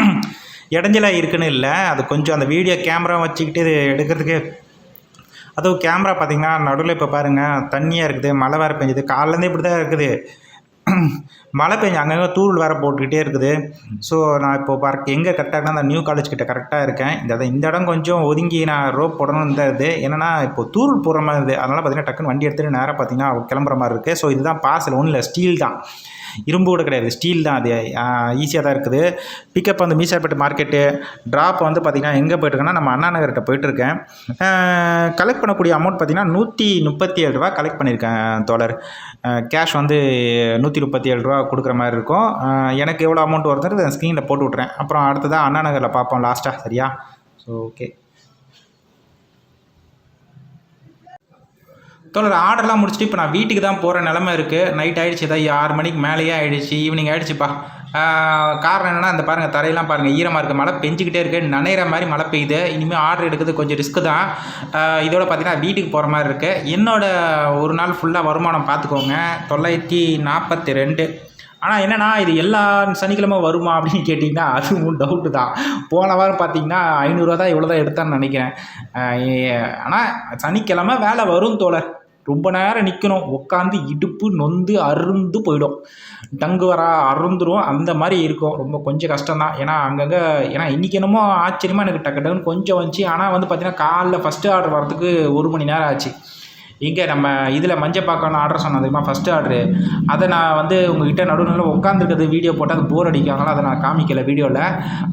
இடைஞ்சலாக இருக்குன்னு இல்லை. அது கொஞ்சம் அந்த வீடியோ கேமரா வச்சுக்கிட்டு இது எடுக்கிறதுக்கு அதுவும் கேமரா பார்த்தீங்கன்னா நடுவில் இப்போ பாருங்கள் தண்ணியாக இருக்குது மழை வேறு பெஞ்சுது. காலையிலேருந்து இப்படி தான் இருக்குது. மழை பெஞ்சு அங்கங்கே தூள் வேறு போட்டுக்கிட்டே இருக்குது. ஸோ நான் இப்போ பார்க்க எங்கே கரெக்டாக அந்த நியூ காலேஜ் கிட்ட கரெக்டாக இருக்கேன். இந்த இந்த இடம் கொஞ்சம் ஒதுங்கி நான் ரோப் போடணும்னு தான் இது. என்னென்னா இப்போ தூள் போகிற மாதிரி இருக்குது அதனால் பார்த்தீங்கன்னா டக்குன்னு வண்டி எடுத்துகிட்டு நேராக பார்த்தீங்கன்னா கிளம்புற மாதிரி இருக்குது ஸோ இதுதான் பாசல் ஒன்றும் இல்லை ஸ்டீல் தான். இரும்பு கூட கிடையாது. ஸ்டீல் தான் அது. ஈஸியாக தான் இருக்குது. பிக்கப் வந்து மீசாப்பேட்டை மார்க்கெட்டு ட்ராப் வந்து பார்த்திங்கன்னா எங்கே போயிட்டுருக்கேன்னா நம்ம அண்ணா நகர்கிட்ட போயிட்டுருக்கேன். கலெக்ட் பண்ணக்கூடிய அமௌண்ட் பார்த்திங்கன்னா நூற்றி முப்பத்தி ஏழு ரூபா கலெக்ட் பண்ணியிருக்கேன் தோழர். கேஷ் வந்து நூற்றி முப்பத்தி ஏழு ரூபா கொடுக்குற மாதிரி இருக்கும். எனக்கு எவ்வளோ அமௌண்ட் வருதுன்னு ஸ்க்ரீனில் போட்டு விட்றேன் அப்புறம் அடுத்ததாக அண்ணா நகரில் பார்ப்போம் லாஸ்ட்டாக சரியா? ஸோ ஓகே தோழர் ஆர்டர்லாம் முடிச்சுட்டு இப்போ நான் வீட்டுக்கு தான் போகிற நிலமை இருக்குது நைட் ஆகிடுச்சு ஏதாவது ஆறு மணிக்கு மேலேயே ஆகிடுச்சு ஈவினிங் ஆகிடுச்சுப்பா காரணம் என்னென்னா இந்த பாருங்கள் தரையெல்லாம் பாருங்கள் ஈரமாக இருக்குது மழை பெஞ்சிக்கிட்டே இருக்குது நனைகிற மாதிரி மழை பெய்யுது. இனிமேல் ஆர்டர் எடுக்கிறது கொஞ்சம் ரிஸ்க்கு தான். இதோட பார்த்தீங்கன்னா வீட்டுக்கு போகிற மாதிரி இருக்குது என்னோட ஒரு நாள் ஃபுல்லாக வருமானம் பார்த்துக்கோங்க தொள்ளாயிரத்தி நாற்பத்தி ரெண்டு ஆனால் என்னென்னா இது எல்லா சனிக்கிழமை வருமா அப்படின்னு கேட்டிங்கன்னா அதுவும் டவுட்டு தான். போன வாரம் பார்த்தீங்கன்னா ஐநூறுரூவா தான் இவ்வளோ தான் எடுத்தான்னு நினைக்கிறேன். ஆனால் சனிக்கிழமை வேலை வரும் தோழர். ரொம்ப நேரம் நிற்கணும் உட்காந்து இடுப்பு நொந்து அருந்து போயிடும். டங்கு வர அருந்துரும். அந்த மாதிரி இருக்கும். ரொம்ப கொஞ்சம் கஷ்டம்தான். ஏன்னா அங்கங்கே ஏன்னா இன்றைக்கி என்னமோ ஆச்சரியமாக எனக்கு டக்கு டக்குன்னு கொஞ்சம் வந்துச்சு. ஆனால் வந்து பார்த்திங்கன்னா காலைல ஃபஸ்ட்டு ஆர்டர் வரதுக்கு ஒரு மணி நேரம் ஆச்சு. இங்கே நம்ம இதில் மஞ்சள் பாக்கான ஆர்டர் சொன்னேன் தெரியுமா? ஃபஸ்ட்டு ஆர்டரு அதை நான் வந்து உங்ககிட்ட நடுவில் உட்காந்துருக்கிறது வீடியோ போட்டு அது போர் அடிக்காங்களோ அதை நான் காமிக்கல வீடியோவில்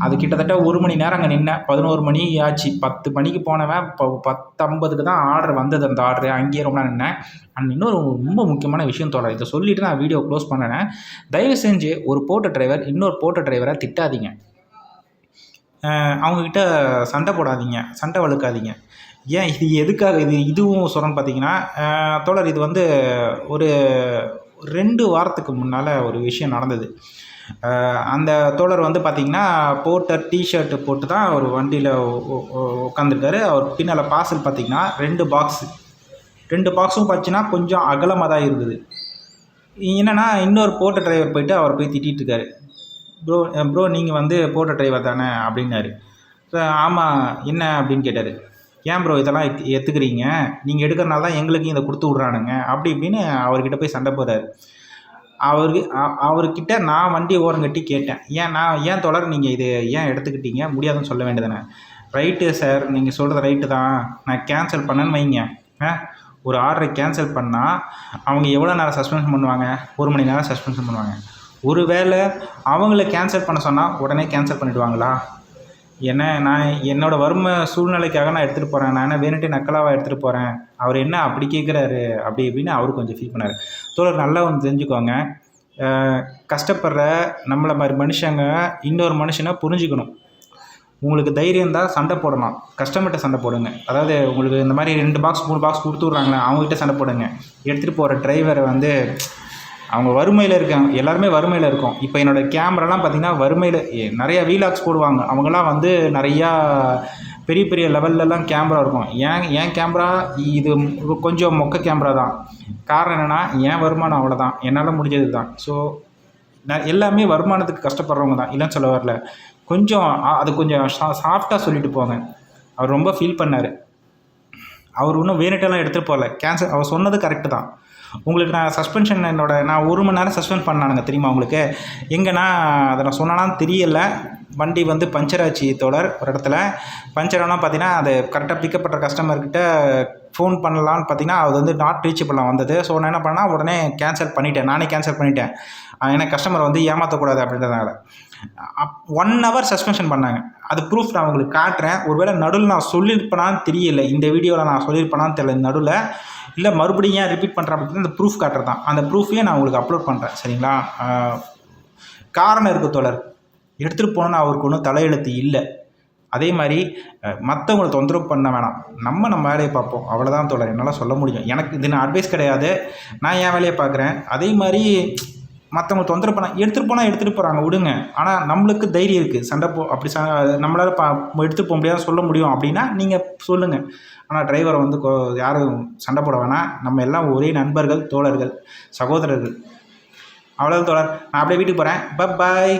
அது கிட்டத்தட்ட ஒரு மணி நேரம் அங்கே நின்னேன். பதினோரு மணி ஆச்சு. பத்து மணிக்கு போனவன் இப்போ பத்தம்பதுக்கு தான் ஆர்டர் வந்தது அந்த ஆர்டரு அங்கேயே ரொம்ப நேரம் நின்னேன். அண்ட் இன்னொரு ரொம்ப முக்கியமான விஷயம் தோழர் இதை சொல்லிவிட்டு நான் வீடியோ க்ளோஸ் பண்ணினேன் தயவு செஞ்சு ஒரு போட்ட டிரைவர் இன்னொரு போட்ட டிரைவரை திட்டாதீங்க. அவங்கக்கிட்ட சண்டை போடாதீங்க. சண்டை வழுக்காதீங்க ஏன் இது எதுக்காக இது இதுவும் சொல்கிறேன்னு பார்த்தீங்கன்னா தோழர் இது வந்து ஒரு ரெண்டு வாரத்துக்கு முன்னால் ஒரு விஷயம் நடந்தது. அந்த தோழர் வந்து பார்த்திங்கன்னா போட்ட டிஷர்ட்டு போட்டு தான் அவர் வண்டியில் உட்காந்துருக்காரு அவர் பின்னால் பார்சல் பார்த்திங்கன்னா ரெண்டு பாக்ஸு ரெண்டு பாக்ஸும் பார்த்தீங்கன்னா கொஞ்சம் அகலமாக தான் இருந்தது. என்னென்னா இன்னொரு போட்ட டிரைவர் போயிட்டு அவர் போய் திட்டிகிட்டு இருக்காரு. ப்ரோ ப்ரோ நீங்கள் வந்து போட்ட டிரைவர் தானே? அப்படின்னாரு. ஆமாம் என்ன அப்படின்னு கேட்டார். ஏன் ப்ரோ இதெல்லாம் எத் எடுத்துக்கிறீங்க நீங்கள் எடுக்கிறனால தான் எங்களுக்கு இதை கொடுத்து விட்றானுங்க. அப்படி இப்படின்னு அவர்கிட்ட போய் சண்டை போகிறாரு அவருக்கு அவர்கிட்ட நான் வண்டி ஓரம் கட்டி கேட்டேன். ஏன் நான் ஏன் தொடர் நீங்கள் இது ஏன் எடுத்துக்கிட்டீங்க? முடியாதுன்னு சொல்ல வேண்டியதானே ரைட்டு சார் நீங்கள் சொல்கிறது ரைட்டு தான். நான் கேன்சல் பண்ணேன்னு வைங்க. ஆ? ஒரு ஆர்டரை கேன்சல் பண்ணால் அவங்க எவ்வளோ நேரம் சஸ்பென்ஷன் பண்ணுவாங்க? ஒரு மணி நேரம் சஸ்பென்ஷன் பண்ணுவாங்க. ஒருவேளை அவங்கள கேன்சல் பண்ண சொன்னால் உடனே கேன்சல் பண்ணிவிடுவாங்களா என்ன நான் என்னோடய வறுமை சூழ்நிலைக்காக நான் எடுத்துகிட்டு போகிறேன் நான் என்ன வேணுட்டு நக்கலாவாக எடுத்துகிட்டு போகிறேன் அவர் என்ன அப்படி கேட்குறாரு அப்படி இப்படின்னு அவரு கொஞ்சம் ஃபீல் பண்ணார். தோழர் நல்லா ஒன்று தெரிஞ்சுக்கோங்க. கஷ்டப்படுற நம்மளை மாதிரி மனுஷங்க இன்னொரு மனுஷனை புரிஞ்சுக்கணும். உங்களுக்கு தைரியம் தான் சண்டை போடலாம் கஸ்டமர்கிட்ட சண்டை போடுங்க. அதாவது உங்களுக்கு இந்த மாதிரி ரெண்டு பாக்ஸ் மூணு பாக்ஸ் கொடுத்துட்றாங்களே அவங்ககிட்ட சண்டை போடுங்க. எடுத்துகிட்டு போகிற டிரைவரை வந்து அவங்க வறுமையில் இருக்காங்க எல்லாருமே வறுமையில் இருக்கோம். இப்போ என்னோடய கேமராலாம் பார்த்திங்கன்னா வறுமையில் நிறையா வீலாக்ஸ் போடுவாங்க. அவங்களாம் வந்து நிறையா பெரிய பெரிய லெவல்லலாம் கேமரா இருக்கும். ஏன் ஏன் கேமரா? இது கொஞ்சம் மொக்க கேமரா தான். காரணம் என்னென்னா என் வருமானம் அவ்வளோதான் என்னால் முடிஞ்சது தான். ஸோ நான் எல்லாமே வருமானத்துக்கு கஷ்டப்படுறவங்க தான். இல்லைன்னு சொல்ல வரல. கொஞ்சம் அது கொஞ்சம் சா சாஃப்டாக சொல்லிட்டு போங்க. அவர் ரொம்ப ஃபீல் பண்ணார். அவர் இன்னும் வேணுட்டெல்லாம் எடுத்துகிட்டு போகல. கேன்சல் அவர் சொன்னது கரெக்டு தான். உங்களுக்கு நான் சஸ்பென்ஷன் என்னோட நான் ஒரு மணி நேரம் சஸ்பெண்ட் பண்ணானுங்க தெரியுமா உங்களுக்கு? எங்கன்னா அதை நான் சொன்னாலும் தெரியல. வண்டி வந்து பஞ்சர் ஆச்சு தொடர் ஒரு இடத்துல. பஞ்சர்னால் பார்த்தீங்கன்னா அது கரெக்டாக பிக்கப் பண்ணுற கஸ்டமர்கிட்ட ஃபோன் பண்ணலான்னு பார்த்தீங்கன்னா அது வந்து நாட் ரீச்சபிளாக வந்தது. ஸோ நான் என்ன பண்ணால் உடனே கேன்சல் பண்ணிட்டேன். நானே கேன்சல் பண்ணிட்டேன். ஏன்னா கஸ்டமர் வந்து ஏமாற்றக்கூடாது அப்படின்றதுனால. ஒன் ஹவர் சஸ்பென்ஷன் பண்ணாங்க. அது ப்ரூஃப் நான் உங்களுக்கு காட்டுறேன். ஒருவேளை நடுவில் நான் சொல்லியிருப்பேனான்னு தெரியல. இந்த வீடியோவில் நான் சொல்லியிருப்பேனான்னு தெரியல. இந்த நடுவில். இல்லை மறுபடியும் ஏன் ரிப்பீட் பண்ணுறேன் அப்படின்னா அந்த ப்ரூஃப் காட்டுறது தான் அந்த ப்ரூஃபையே நான் உங்களுக்கு அப்லோட் பண்ணுறேன் சரிங்களா? காரணம் இருக்குது தோழர். எடுத்துகிட்டு போனோன்னு அவருக்கு ஒன்றும் தலையெழுத்து இல்லை. அதே மாதிரி மற்றவங்களை தொந்தரவு பண்ண வேணாம். நம்ம நம்ம வேலையை பார்ப்போம். அவ்வளோதான் தோழர். என்னால் சொல்ல முடியும். எனக்கு இது நான் அட்வைஸ் கிடையாது. நான் என் வேலையை பார்க்குறேன். அதே மாதிரி மற்றவங்க தொந்தரவு பண்ண எடுத்துகிட்டு போனால் எடுத்துகிட்டு போகிறாங்க விடுங்க. ஆனால் நம்மளுக்கு தைரியம் இருக்குது சண்டை போ அப்படி ச நம்மளால் பா எடுத்துகிட்டு போக முடியாது சொல்ல முடியும் அப்படின்னா நீங்கள் சொல்லுங்கள் ஆனால் டிரைவரை வந்து கோ யாரும் சண்டை போட வேணாம். நம்ம எல்லாம் ஒரே நண்பர்கள் தோழர்கள் சகோதரர்கள். அவ்வளோ தோழர். நான் அப்படியே வீட்டுக்கு போகிறேன் பாய்